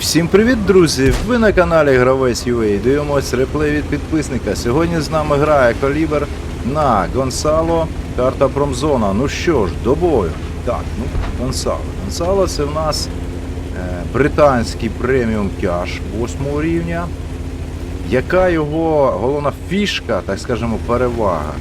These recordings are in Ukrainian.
Всім привіт, друзі! Ви на каналі Гравець UA. Дивимось реплей від підписника. Сьогодні з нами грає Калібр на Гонсало, карта Промзона. Ну що ж, до бою. Так, ну Гонсало. Гонсало це в нас е, британський преміум тяж 8 рівня. Яка його головна фішка, так скажемо, перевага?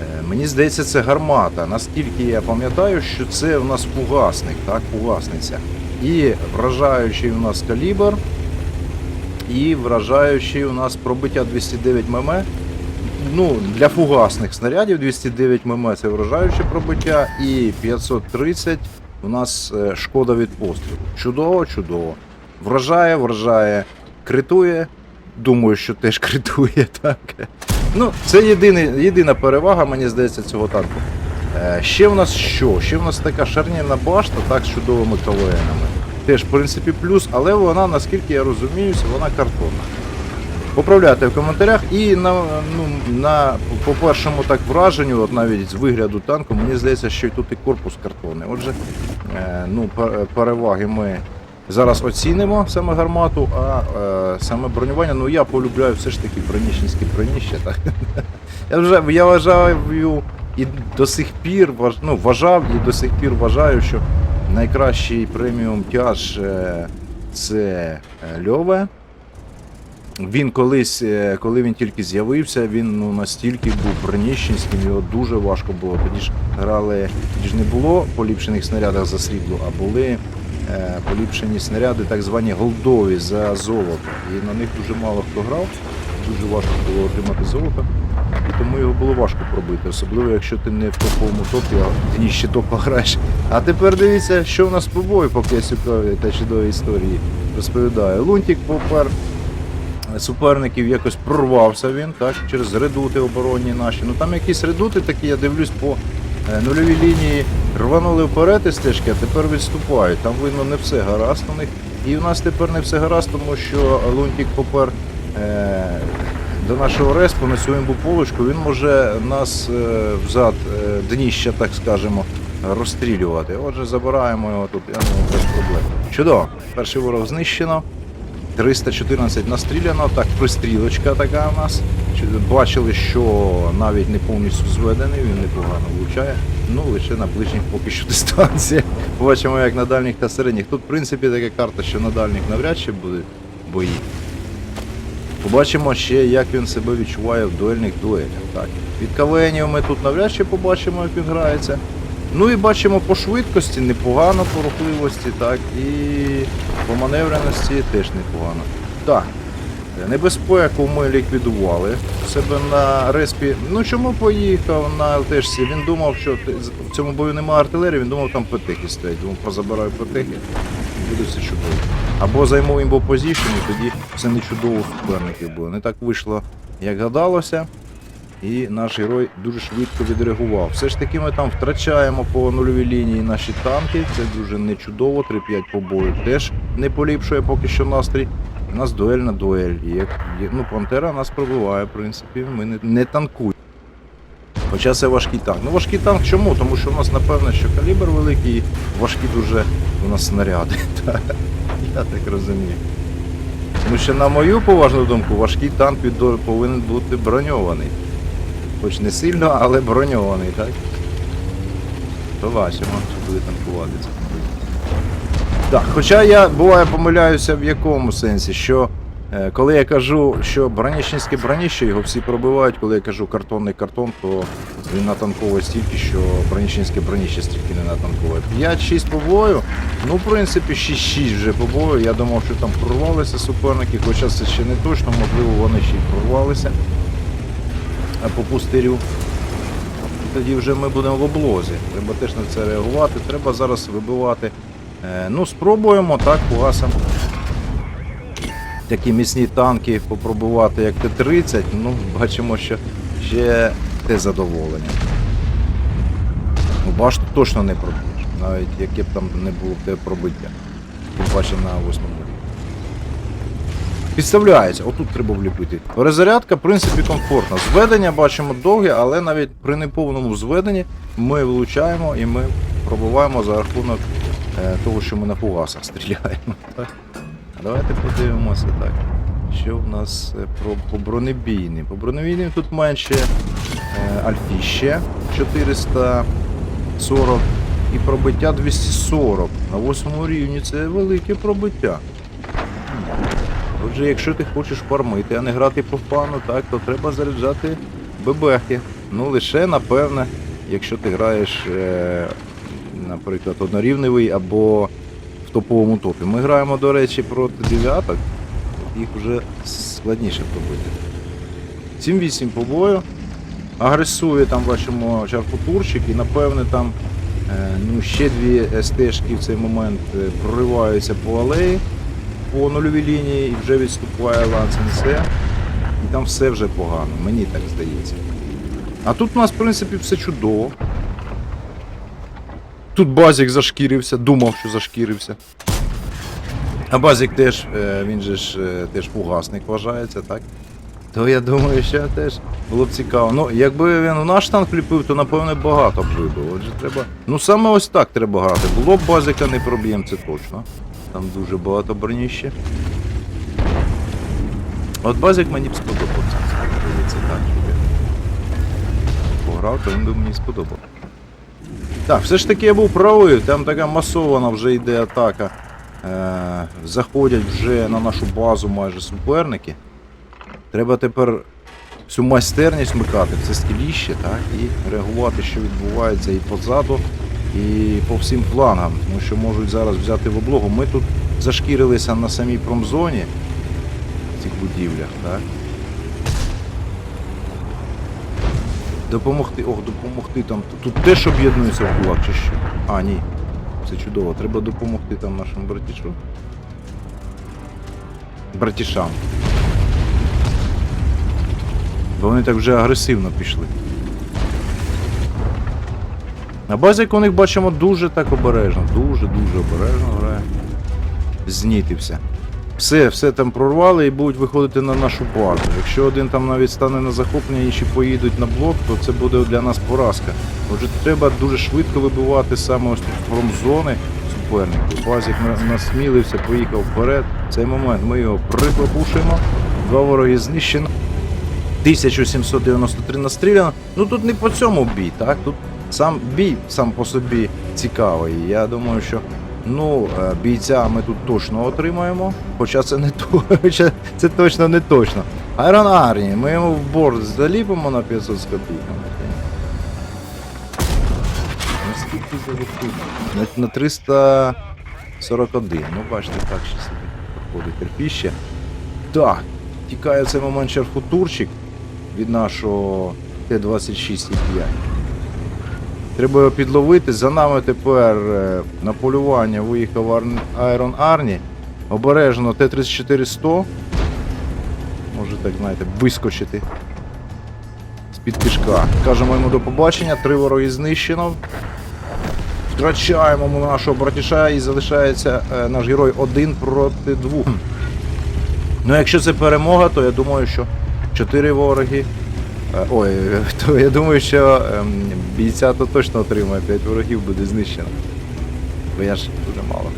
Е, Мені здається, це гармата. Наскільки я пам'ятаю, що це в нас фугасник, так, фугасниця. І вражаючий у нас калібр, і вражаючий у нас пробиття 209 мм. Ну, для фугасних снарядів 209 мм це вражаюче пробиття, і 530 у нас е, шкода від пострілу. Чудово, чудово. Вражає, вражає, критує. Думаю, що теж критує, так. Ну, це єдиний, єдина перевага, мені здається, цього танку. Е, Ще в нас що? Ще в нас така шарнірна башта, так, з чудовими КВНами. Теж, в принципі, плюс, але вона, наскільки я розуміюся, вона картонна. Поправляйте в коментарях. І на, ну, на, по першому так враженню, от навіть з вигляду танку, мені здається, що тут і корпус картонний. Отже, е, ну, переваги ми зараз оцінимо саме гармату, а е, саме бронювання, ну я полюбляю все ж таки бронічницькі броніща. Так? Я вже я вважаю і до сих пір ну, вважав і до сих пір вважаю, що найкращий преміум тяж е, це е, Льове. Він колись, е, коли він тільки з'явився, він ну, настільки був броніщенським, його дуже важко було. Тоді ж грали, тоді ж не було поліпшених снарядах за срібло, а були е, поліпшені снаряди, так звані голдові за золото. І на них дуже мало хто грав, дуже важко було отримати золото. І тому його було важко пробити, особливо якщо ти не в топовому топі, а ти ще топа граєш. А тепер дивіться, що в нас по бою, поки я цікаві та чудові історії розповідаю. Лунтик попер суперників якось прорвався він, так, через редути оборонні наші. Ну там якісь редути такі, я дивлюсь по е, нульовій лінії, рванули вперед із стежки, а тепер відступають. Там видно не все гаразд у них. І у нас тепер не все гаразд, тому що Лунтик попер е, до нашого респу на цю імбу-полочку, він може нас е, взад е, дніща, так скажемо, розстрілювати. Отже, забираємо його тут, я думаю, без проблем. Чудово, перший ворог знищено. 314 настріляно, так, пристрілочка така у нас. Бачили, що навіть не повністю зведений, він непогано влучає. Ну, лише на ближніх поки що дистанціях. Бачимо, як на дальніх та середніх. Тут, в принципі, така карта, що на дальніх навряд чи буде бої. Побачимо ще, як він себе відчуває в дуельних дуелях. Так. Від КВНів ми тут навряд чи побачимо, як він грається. Ну і бачимо по швидкості непогано, по рухливості, так, і по маневреності теж непогано. Так, небезпеку ми ліквідували себе на респі. Ну чому поїхав на ЛТшці? Він думав, що в цьому бою немає артилерії, він думав, там петехи стоять. Думав, позабираю петехи, і буде все чудово. Або займу імбо позішн, і тоді все не чудово суперників було. Не так вийшло, як гадалося. І наш герой дуже швидко відреагував. Все ж таки ми там втрачаємо по нульовій лінії наші танки. Це дуже не чудово. 3-5 по бою теж не поліпшує поки що настрій. У нас дуель на дуель. Як ну, Пантера нас пробиває, в принципі, ми не, не танкуємо. Хоча це важкий танк. Ну важкий танк чому? Тому що у нас напевно, що калібр великий, і важкі дуже у нас снаряди. Я так розумію. Тому що, на мою поважну думку, важкий танк повинен бути броньований. Хоч не сильно, але броньований, так? Побачимо, чи буде танкуватися. Так, хоча я буває помиляюся в якому сенсі, що коли я кажу, що броніщенське броніще, його всі пробивають, коли я кажу картонний картон, то він натанковує стільки, що броніщенське броніще стільки не натанковує. 5-6 по бою, ну в принципі 6-6 вже по бою. Я думав, що там прорвалися суперники, хоча це ще не точно, можливо, вони ще й прорвалися по пустирю. Тоді вже ми будемо в облозі. Треба теж на це реагувати. Треба зараз вибивати. Е, ну, спробуємо так, погасимо. Такі міцні танки попробувати, як Т-30. Ну, бачимо, що ще те задоволення. Ну, башту точно не проб'єш, навіть яке б там не було тебе пробиття. Паче на восьмому рівні. Підставляється, отут треба вліпити. Перезарядка, в принципі, комфортна. Зведення бачимо довге, але навіть при неповному зведенні ми влучаємо і ми пробиваємо за рахунок е, того, що ми на фугасах стріляємо. Давайте подивимося так. Що в нас е, про, по бронебійним? По бронебійним тут менше е, альфіще 440 і пробиття 240. На восьмому рівні це велике пробиття. Отже, якщо ти хочеш фармити, а не грати по фану, так, то треба заряджати бебехи. Ну лише, напевне, якщо ти граєш, е, наприклад, однорівневий або топовому топі. Ми граємо, до речі, проти дев'яток, їх вже складніше пробити. 7-8 по бою. Агресує там бачимо чарфутурчик і напевне там е, ну, ще дві СТшки в цей момент е, прориваються по алеї по нульовій лінії і вже відступає Лансенсе. І там все вже погано, мені так здається. А тут у нас, в принципі, все чудово. Тут Базік зашкірився, думав, що зашкірився. А Базік теж, е, він же ж е, теж фугасник вважається, так? То я думаю, що теж було б цікаво. Ну, якби він в наш танк вліпив, то напевне багато б вибив. Отже, треба. Ну саме ось так треба грати. Було б базика не проб'єм, це точно. Там дуже багато броніще. От базик мені б сподобався. Це так, пограв, то він би мені сподобав. Так, все ж таки я був правий, там така масована вже йде атака. Е, заходять вже на нашу базу майже суперники. Треба тепер всю майстерність вмикати, в це скіліще, так, і реагувати, що відбувається і позаду, і по всім флангам, тому що можуть зараз взяти в облогу. Ми тут зашкірилися на самій промзоні в цих будівлях, так. Допомогти, ох, допомогти там. Тут теж об'єднується в кулак чи що? А, ні. Це чудово. Треба допомогти там нашим братішу. Братішам. Бо вони так вже агресивно пішли. На базіку у них бачимо дуже так обережно, дуже-дуже обережно грає. Знітився. Все, все там прорвали і будуть виходити на нашу базу. Якщо один там навіть стане на захоплення, інші поїдуть на блок, то це буде для нас поразка. Отже, треба дуже швидко вибивати саме ось тут промзони суперників. Базік насмілився, поїхав вперед. В цей момент ми його припопушуємо. Два вороги знищено. 1793 настріляно. Ну тут не по цьому бій, так? Тут сам бій сам по собі цікавий. Я думаю, що ну, е, бійця ми тут точно отримаємо. Хоча це не то, хоча це точно не точно. Айрон Арні, ми йому в борт заліпимо на 500 з копійками. Наскільки заліпимо? На, на 341. Ну, бачите, так ще собі проходить терпіще. Так, тікає цей момент шерфутурчик від нашого Т-26,5. Треба його підловити. За нами тепер е, на полювання виїхав Айрон Арні. Обережно Т-34-100. Може так, знаєте, вискочити з-під пішка. Кажемо йому до побачення, три вороги знищено. Втрачаємо ми нашого братіша і залишається е, наш герой один проти двох. Ну, якщо це перемога, то я думаю, що чотири вороги. Е, Ой, то я думаю, що ем, бійця то точно отримає, 5 ворогів буде знищено. Бо я ж дуже мало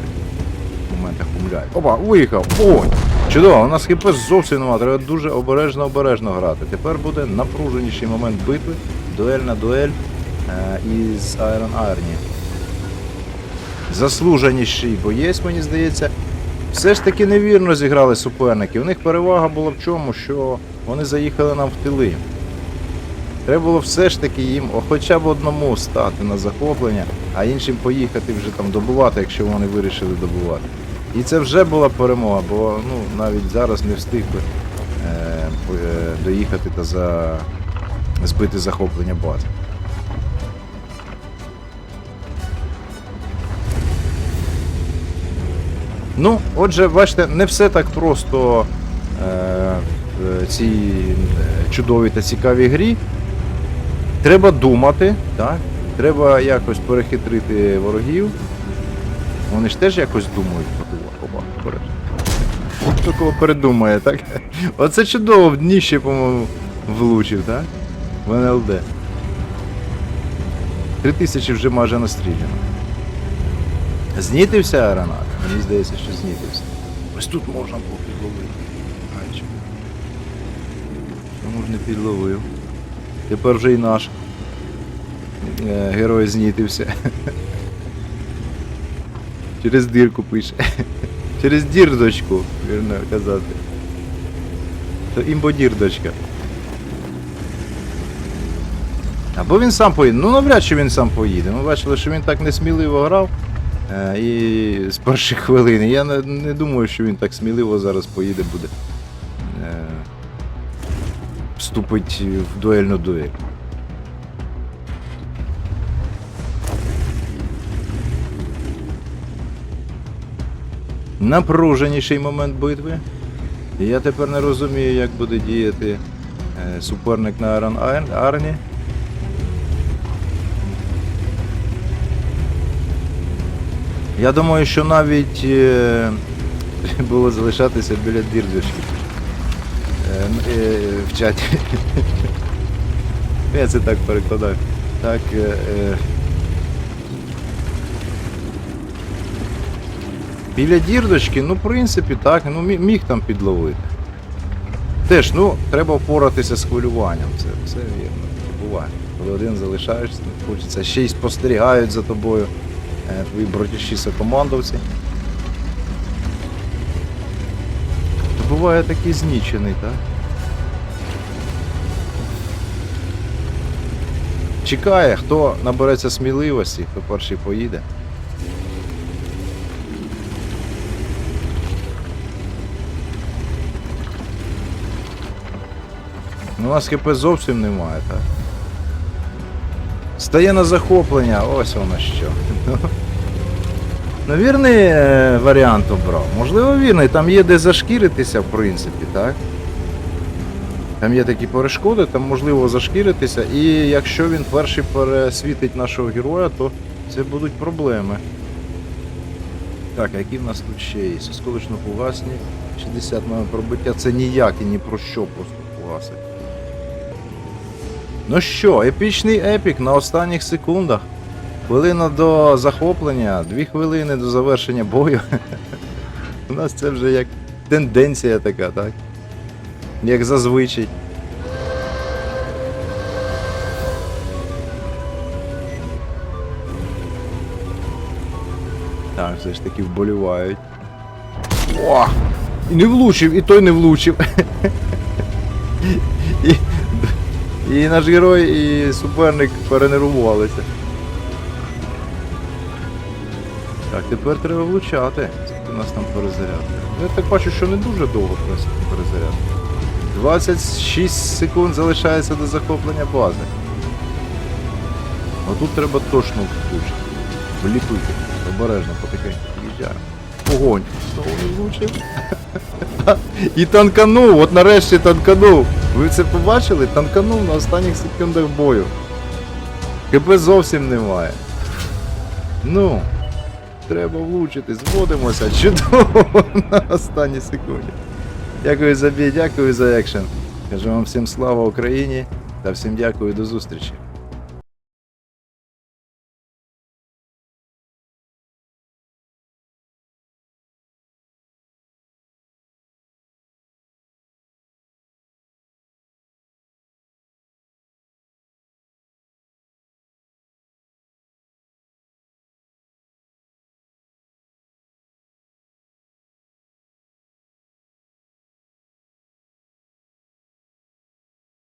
в моментах помиляю. Опа, виїхав! Ой! Чудово, у нас хп зовсім нема, треба дуже обережно-обережно грати. Тепер буде напруженіший момент битви, дуель на дуель е, із Iron Arnie. Заслуженіший боєць, мені здається, все ж таки невірно зіграли суперники. У них перевага була в чому, що вони заїхали нам в тили. Треба було все ж таки їм хоча б одному стати на захоплення, а іншим поїхати вже там добувати, якщо вони вирішили добувати. І це вже була перемога, бо ну, навіть зараз не встиг би е, е, доїхати та за... збити захоплення бази. Ну, отже, бачите, не все так просто е, цій е, чудовій та цікавій грі. Треба думати, так? треба якось перехитрити ворогів. Вони ж теж якось думають про. Хто кого передумає, так? Оце чудово в дні ще, по-моєму, влучив, так? В НЛД. Три тисячі вже майже настріляно. Знітився аеронавт? Мені здається, що знітився. Ось тут можна було підловити. Чому ж не підловив? Тепер вже і наш е, герой знітився. Через дірку пише. Через дірдочку, вірно казати. То імбодірдочка. Або він сам поїде. Ну навряд чи він сам поїде. Ми бачили, що він так несміливо грав. Е, і з перших хвилин. Я не, не думаю, що він так сміливо зараз поїде буде. Вступить в дуельну дуель. Напруженіший момент битви. Я тепер не розумію, як буде діяти е, суперник на Аран Арні. Я думаю, що навіть е, було залишатися біля дірдочки. В чаті. Я це так перекладаю. Так. Е, е, біля дірдочки, ну, в принципі, так, ну міг там підловити. Теж, ну, треба впоратися з хвилюванням. Це все вірно. Буває. Коли один залишаєшся, хочеться. Ще й спостерігають за тобою е, твої братіші сокомандовці. То буває такий знічений, так? Чекає, хто набереться сміливості, хто перший поїде. Ну, у нас ХП зовсім немає, так? Стає на захоплення, ось воно що. Ну, вірний е, варіант обрав. Можливо, вірний, там є де зашкіритися, в принципі, так? Там є такі перешкоди, там можливо зашкіритися, і якщо він перший пересвітить нашого героя, то це будуть проблеми. Так, які в нас тут ще є? Осколочно фугасні, 60 мм пробиття, це ніяк і ні про що просто фугаси. Ну що, епічний епік на останніх секундах. Хвилина до захоплення, дві хвилини до завершення бою. У нас це вже як тенденція така, так? Як зазвичай. Так, все ж таки вболівають. О! І не влучив, і той не влучив. І, і наш герой, і суперник перенервувалися. Так, тепер треба влучати. Скільки у нас там перезарядка? Ну, Я так бачу, що не дуже довго в перезарядка. 26 секунд залишається до захоплення бази. А тут треба точно влучити. Вліпити. Обережно потихеньку під'їжджаємо. Огонь. Знову не влучив. І танканув, от нарешті танканув. Ви це побачили? Танканув на останніх секундах бою. КП зовсім немає. Ну, треба влучити, зводимося. Чудово на останній секунді. Дякую за бій, дякую за екшен. Кажу вам всім слава Україні та всім дякую до зустрічі.